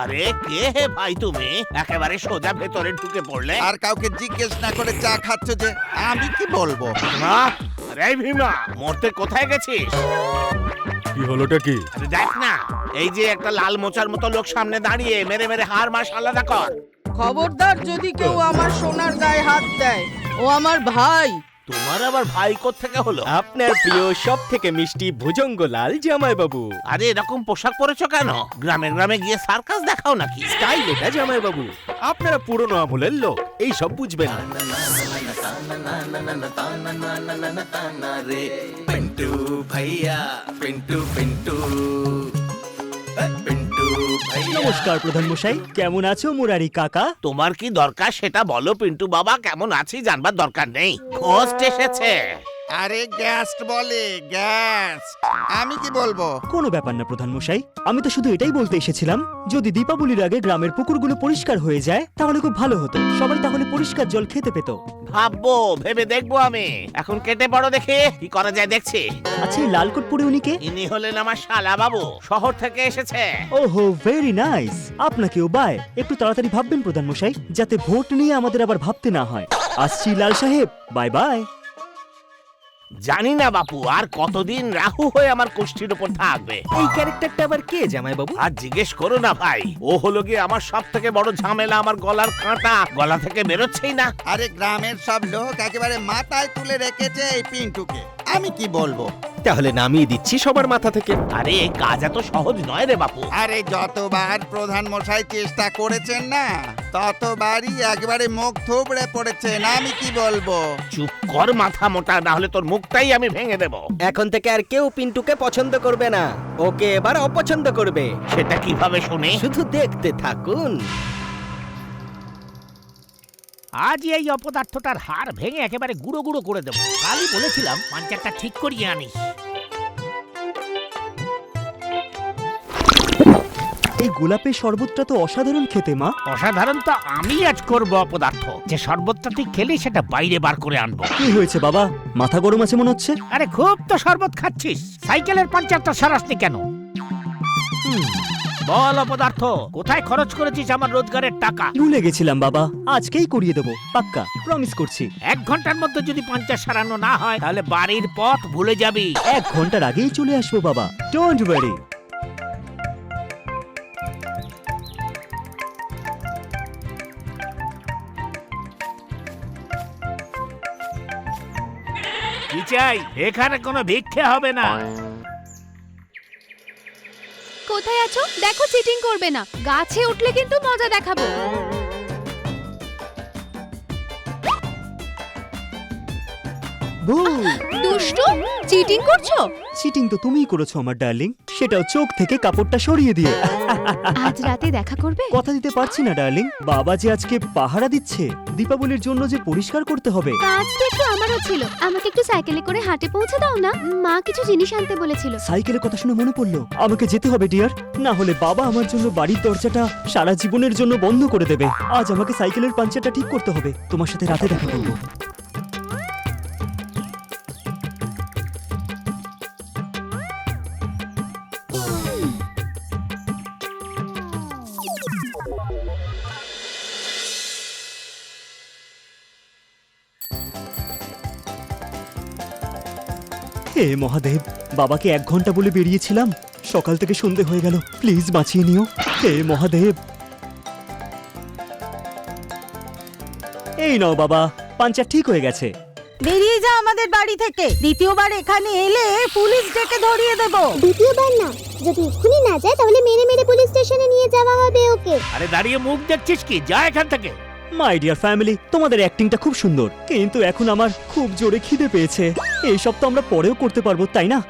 আরে কে হে ভাই তুমি? একেবারে সোজা ভেতরে ঢুকে পড়লে। আর কাউকে জিজ্ঞেস না করে চা খাচ্ছ যে আমি কি বলব? না আরে ভীমা মরতে কোথায় গেছিস? কি হলোটা কি? আরে দেখ না এই যে একটা লাল মোচার মতো লোক সামনে দাঁড়িয়ে মেরে মেরে হার মাস আলাদা কর। খবরদার যদি কেউ আমার সোনার গায়ে হাত দেয় ও আমার ভাই। তোমার আবার ভাই থেকে হলো? আপনার প্রিয় সব থেকে মিষ্টি ভুজঙ্গ লাল জামাই বাবু আরে এরকম পোশাক পরেছো কেন? গ্রামে গ্রামে গিয়ে সার্কাস দেখাও নাকি? স্টাইল এটা জামাই বাবু আপনারা পুরনো আমলের লোক এই সব বুঝবেন না। পিন্টু ভাইয়া পিন্টু পিন্টু। নমস্কার প্রধান মশাই কেমন আছো মুরারি কাকা? তোমার কি দরকার সেটা বলো পিন্টু বাবা কেমন আছি জানবার দরকার নেই। হোস্ট এসেছে। আরে গ্যাস বলে গ্যাস আমি কি বলব? কোনো ব্যাপার না প্রধান মশাই আমি তো শুধু এটাই বলতে এসেছিলাম যদি দীপাবলির আগে গ্রামের পুকুরগুলো পরিষ্কার হয়ে যায় তাহলে খুব ভালো হতো। সবাই তাহলে পরিষ্কার জল খেতে পেত। ভাববো ভেবে দেখব আমি। এখন কেটে পড়ো দেখে কি করা যায় দেখছি। আচ্ছা এই লালকোট পরে উনি কে? ইনি হলেন আমার শালা বাবু শহর থেকে এসেছে। ওহো ভেরি নাইস আপনাকেও বাই একটু তাড়াতাড়ি ভাববেন প্রধান মশাই যাতে ভোট নিয়ে আমাদের আবার ভাবতে না হয়। আসছি লাল সাহেব বাই বাই জানি না বাপু আর কতদিন রাহু হয়ে আমার কোষ্ঠীর উপর থাকবে। এই ক্যারেক্টারটা আবার কে জামাই বাবু আর জিজ্ঞেস করো না ভাই ও হলো গিয়ে আমার সব থেকে বড় ঝামেলা আমার গলার কাঁটা। গলা থেকে বেরোচ্ছেই না। আরে গ্রামের সব লোক একেবারে মাথায় তুলে রেখেছে এই পিন্টুকে। আমি কি বলব? তাহলে নামিয়ে দিচ্ছি সবার মাথা থেকে। আরে এই কাজ এত সহজ নয় রে বাপু। আরে যতবার প্রধান মশাই চেষ্টা করেছেন না ততবারই একবারে মুখ থুবড়ে পড়েছেন আমি কি বলব? চুপ কর মাথা মোটা না হলে তোর মুখটাই আমি ভেঙে দেব। এখন থেকে আর কেউ পিন্টুকে পছন্দ করবে না। ওকে এবার অপছন্দ করবে। সেটা কীভাবে শুনি? শুধু দেখতে থাকুন। আজ এই অপদার্থটার হাড় ভেঙে একেবারে গুঁড়ো গুঁড়ো করে দেবো। কালই বলেছিলাম পাঞ্চারটা ঠিক করিয়ে আনিস। এই গোলাপের শরবতটা তো অসাধারণ খেতে মা। অসাধারণ তো আমি আজ করব অপদার্থ। যে শরবতটা তুই খেলি সেটা বাইরে বার করে আনব। কি হয়েছে বাবা? মাথা গরম আছে মনে হচ্ছে? আরে খুব তো শরবত খাচ্ছিস। সাইকেলের পাঞ্চারটা সারাসনি কেন? হুম, বল অপদার্থ কোথায় খরচ করেছিস আমার রোজগারের টাকা? ভুলে গেছিলাম বাবা। আজকেই করিয়ে দেবো পাক্কা প্রমিস করছি। এক ঘণ্টার মধ্যে যদি পাঞ্চার সারানো না হয় তাহলে বাড়ির পথ ভুলে যাবি। এক ঘণ্টার আগেই চলে আসব বাবা। ডোন্ট ওয়ারি কি চাই? এখানে কোনো ভিক্ষে হবে না। কোথায় আছো? দেখো চিটিং করবে না। গাছে উঠলে কিন্তু মজা দেখাবো। দুষ্টু চিটিং করছ? চিটিং তো তুমিই করেছ আমার ডার্লিং। সেটাও চোখ থেকে কাপড়টা সরিয়ে দিয়ে। আজ রাতে দেখা করবে? কথা দিতে পারছি না ডার্লিং। বাবা যে আজকে পাহারা দিচ্ছে দীপাবলির জন্য যে পরিষ্কার করতে হবে। কাজ তো একটু আমারও ছিল। আমাকে একটু সাইকেলে করে হাটে পৌঁছে দাও না। মা কিছু জিনিস আনতে বলেছিল। সাইকেলের কথা শুনে মনে পড়ল। আমাকে যেতে হবে ডিয়ার। না হলে বাবা আমার জন্য বাড়ির দরজাটা সারা জীবনের জন্য বন্ধ করে দেবে। আজ আমাকে সাইকেলের পাঞ্চারটা ঠিক করতে হবে। তোমার সাথে রাতে দেখা করব। হে মহাদেব বাবাকে এক ঘণ্টা বলে বেরিয়েছিলাম। সকাল থেকে সন্ধে হয়ে গেল। প্লিজ বাঁচিয়ে নিও। হে মহাদেব। এই নাও বাবা পাঞ্চার ঠিক হয়ে গেছে। বেরিয়ে যা আমাদের বাড়ি থেকে। দ্বিতীয়বার এখানে এলে পুলিশ ডেকে ধরিয়ে দেব। দ্বিতীয়বার না। যদি এক্ষুনি না যায় তাহলে মেরে মেরে পুলিশ স্টেশনে নিয়ে যাওয়া হবে ওকে। আরে দাঁড়িয়ে মুখ দেখছিস কি? যা এখান থেকে। মাই ডিয়ার ফ্যামিলি তোমাদের অ্যাক্টিংটা খুব সুন্দর কিন্তু এখন আমার খুব জোরে খিদে পেয়েছে। এইসব তো আমরা পরেও করতে পারব তাই না?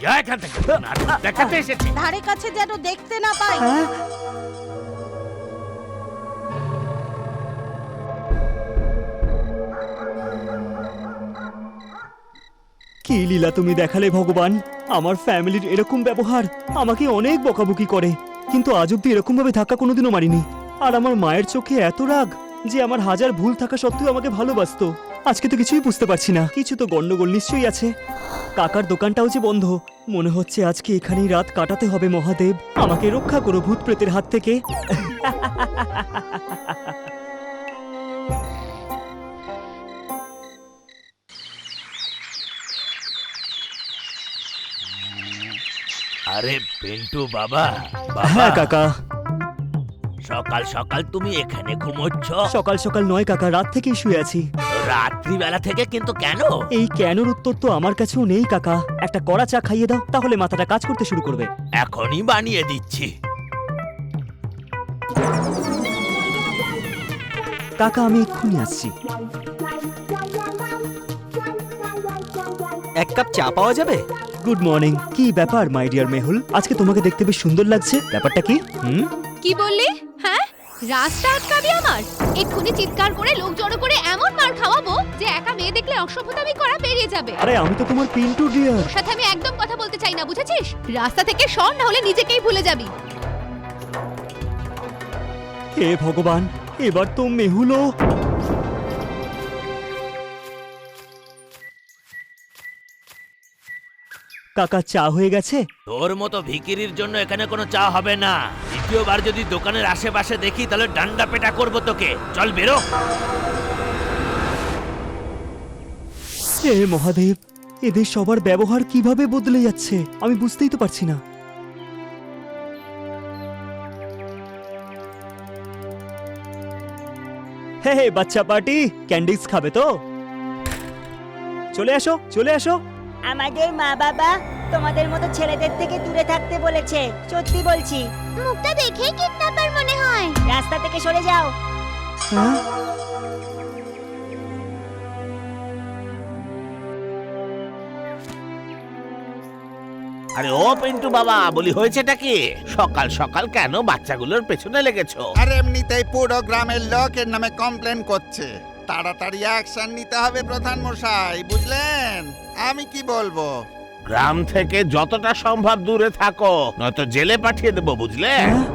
যা এখান থেকে নাটক দেখাতে এসেছি। ধারে কাছে যেন দেখতে না পাই। হ্যাঁ? কি লীলা তুমি দেখালে ভগবান? আমার ফ্যামিলির এরকম ব্যবহার আমাকে অনেক বকাবকি করে কিন্তু আজ অব্দি এরকম ভাবে ধাক্কা কোনোদিনও মারিনি। আর আমার মায়ের চোখে এত রাগ যে আমার হাজার ভুল থাকা সত্ত্বেও আমাকে ভালোবাসতো। আজকে তো কিছুই বুঝতে পারছি না। কিছু তো গন্ডগোল নিশ্চয়ই আছে। কাকার দোকানটাও যে বন্ধ। মনে হচ্ছে আজকে এখানেই রাত কাটাতে হবে মহাদেব। আমাকে রক্ষা করো ভূত প্রেতের হাত থেকে। আরে পিন্টু বাবা। হ্যাঁ কাকা। সকাল সকাল তুমি এখানে ঘুমোচ্ছ? সকাল সকাল নয় কাকা রাত থেকেই শুয়ে আছি। রাত্রিবেলা থেকে কিন্তু কেন? এই কেনর উত্তর তো আমার কাছেও নেই কাকা। একটা কড়া চা খাইয়ে দাও তাহলে মাথাটা কাজ করতে শুরু করবে। এখনই বানিয়ে দিচ্ছি। কাকা আমি এক্ষুনি আসছি। এক কাপ চা পাওয়া যাবে? Good morning. কি ব্যাপার মাই ডিয়ার মেহুল? আজকে তোমাকে দেখতে বেশ সুন্দর লাগছে। ব্যাপারটা কি? হুম? কি বললি? রাস্তা আটকাবি আমার? এক্ষুনি চিৎকার করে লোক জড়ো করে এমন মার খাওয়াবো যে একা মেয়ে দেখলে অসভ্যতামি করা বেরিয়ে যাবে। আরে আমি তো তোমার পিন্টু ডিয়ার ওর সাথে আমি একদম কথা বলতে চাই না বুঝেছিস? রাস্তা থেকে সর না হলে নিজেকেই ভুলে যাবি। হে ভগবান এবার তো মেহুলও কাকা চা হয়ে গেছে? তোর মতো ভিকিরির জন্য এখানে কোনো চা হবে না। দ্বিতীয়বার যদি দোকানের আশেপাশে দেখি তাহলে ডান্ডা পেটা করব তোকে। চল বেরো। হে মহাদেব এদের সবার ব্যবহার কীভাবে বদলে যাচ্ছে আমি বুঝতেই তো পারছি না। হে হে বাচ্চা পার্টি ক্যান্ডিস খাবে তো? চলে আসো চলে আসো। আমাদের মা বাবা তোমাদের মতো ছেলেদের থেকে দূরে থাকতে বলেছে। সত্যি বলছি। মুখটা দেখেই কিডন্যাপার মনে হয়। রাস্তা থেকে সরে যাও। আরে ও পিন্টু বাবা বলি হয়েছেটা কি? সকাল সকাল কেন বাচ্চাগুলোর পেছনে লেগেছো? আর এমনিতেই পুরো গ্রামের লোক এর নামে কমপ্লেন করছে। তাড়াতাড়ি অ্যাকশন নিতে হবে প্রধান মশাই বুঝলেন? আমি কি বলব? গ্রাম থেকে যতটা সম্ভব দূরে থাকো নয়তো জেলে পাঠিয়ে দেবো বুঝলে হ্যাঁ?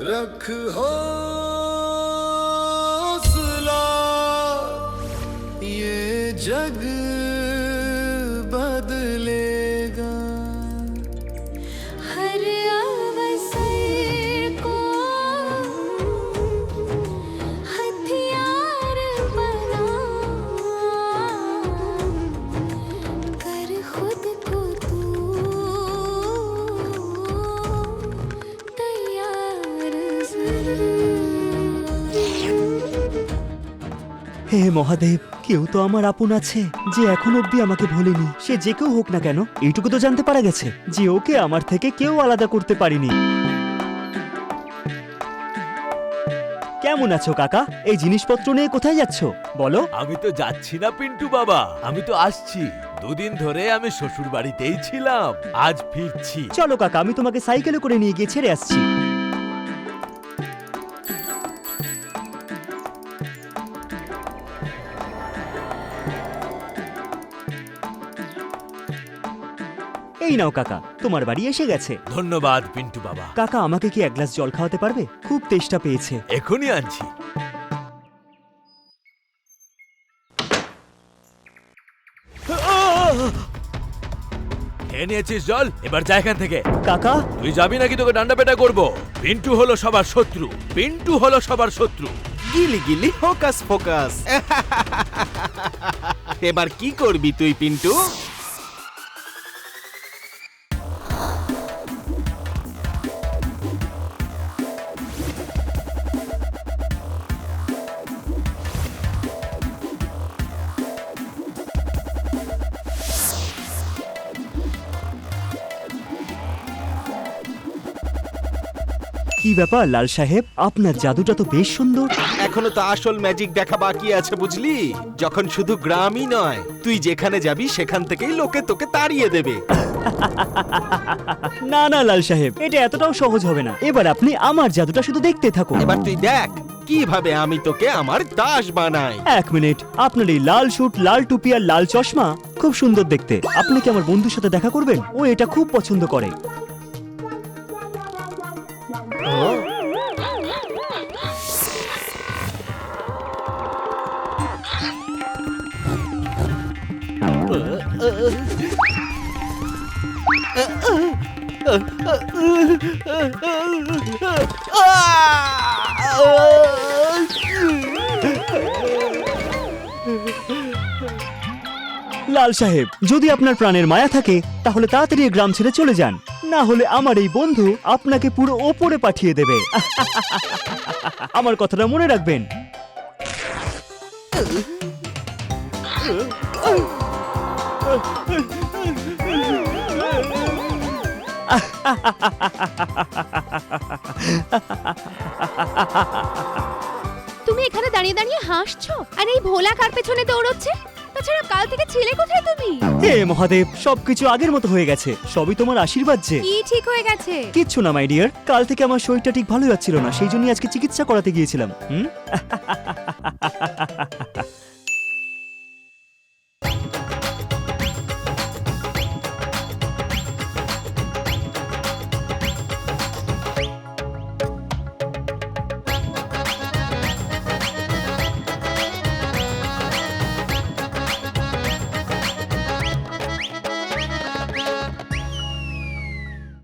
रख हौसला হে মহাদেব কেউ তো আমার আপন আছে যে এখন অব্দি আমাকে ভোলেনি। সে যে কেউ হোক না কেন এইটুকু তো জানতে পারা গেছে যে ওকে আমার থেকে কেউ আলাদা করতে পারিনি। কেমন আছো কাকা? এই জিনিসপত্র নিয়ে কোথায় যাচ্ছ? বলো। আমি তো যাচ্ছি না পিন্টু বাবা। আমি তো আসছি। দুদিন ধরে আমি শ্বশুর বাড়িতেই ছিলাম। আজ ফিরছি। চলো কাকা আমি তোমাকে সাইকেলে করে নিয়ে গিয়ে ছেড়ে আসছি। এই নাও কাকা। তোমার বাড়ি এসে গেছে। ধন্যবাদ পিন্টু বাবা। কাকা আমাকে কি এক গ্লাস জল খাওয়াতে পারবে? খুব তেষ্টা পেয়েছে। এখনই আনছি। খেয়ে নিয়েছিস জল? এবার যা এখান থেকে। কাকা? তুই যাবি নাকি তোকে ডান্ডা পেটা করব? পিন্টু হলো সবার শত্রু। পিন্টু হলো সবার শত্রু। গিলি গিলি ফোকাস ফোকাস। এবার কি করবি তুই পিন্টু? কি ব্যাপার লাল সাহেব? আপনার জাদুটা তো বেশ সুন্দর। এখনও তো আসল ম্যাজিক দেখা বাকি আছে বুঝলি? যখন শুধু গ্রামই নয় তুই যেখানে যাবি সেখান থেকেই লোকে তোকে তাড়িয়ে দেবে। না না লাল সাহেব এটা এতটাও সহজ হবে না। এবার আপনি আমার জাদুটা শুধু দেখতে থাকুন। এবার তুই দেখ কীভাবে আমি তোকে আমার দাস বানাই। এক মিনিট আপনার এই লাল শুট লাল টুপি আর লাল চশমা খুব সুন্দর দেখতে। আপনি কি আমার বন্ধুর সাথে দেখা করবেন? ও এটা খুব পছন্দ করে। লাল সাহেব যদি আপনার প্রাণের মায়া থাকে তাহলে তাড়াতাড়ি গ্রাম ছেড়ে চলে যান। না হলে আমার এই বন্ধু আপনাকে পুরো ওপরে পাঠিয়ে দেবে। আমার কথাটা মনে রাখবেন। তুমি এখানে দাঁড়িয়ে দাঁড়িয়ে হাসছো? আর এই ভোলা কার পেছনে দৌড়চ্ছে? তাছাড়া কাল থেকে ছেলে কোথায় তুমি? হে মহাদেব সবকিছু আগের মতো হয়ে গেছে। সবই তোমার আশীর্বাদ যে। কি ঠিক হয়ে গেছে? কিচ্ছু না মাই ডিয়ার কাল থেকে আমার শরীরটা ঠিক ভালো যাচ্ছিল না সেই জন্যই আজকে চিকিৎসা করাতে গিয়েছিলাম। হুম?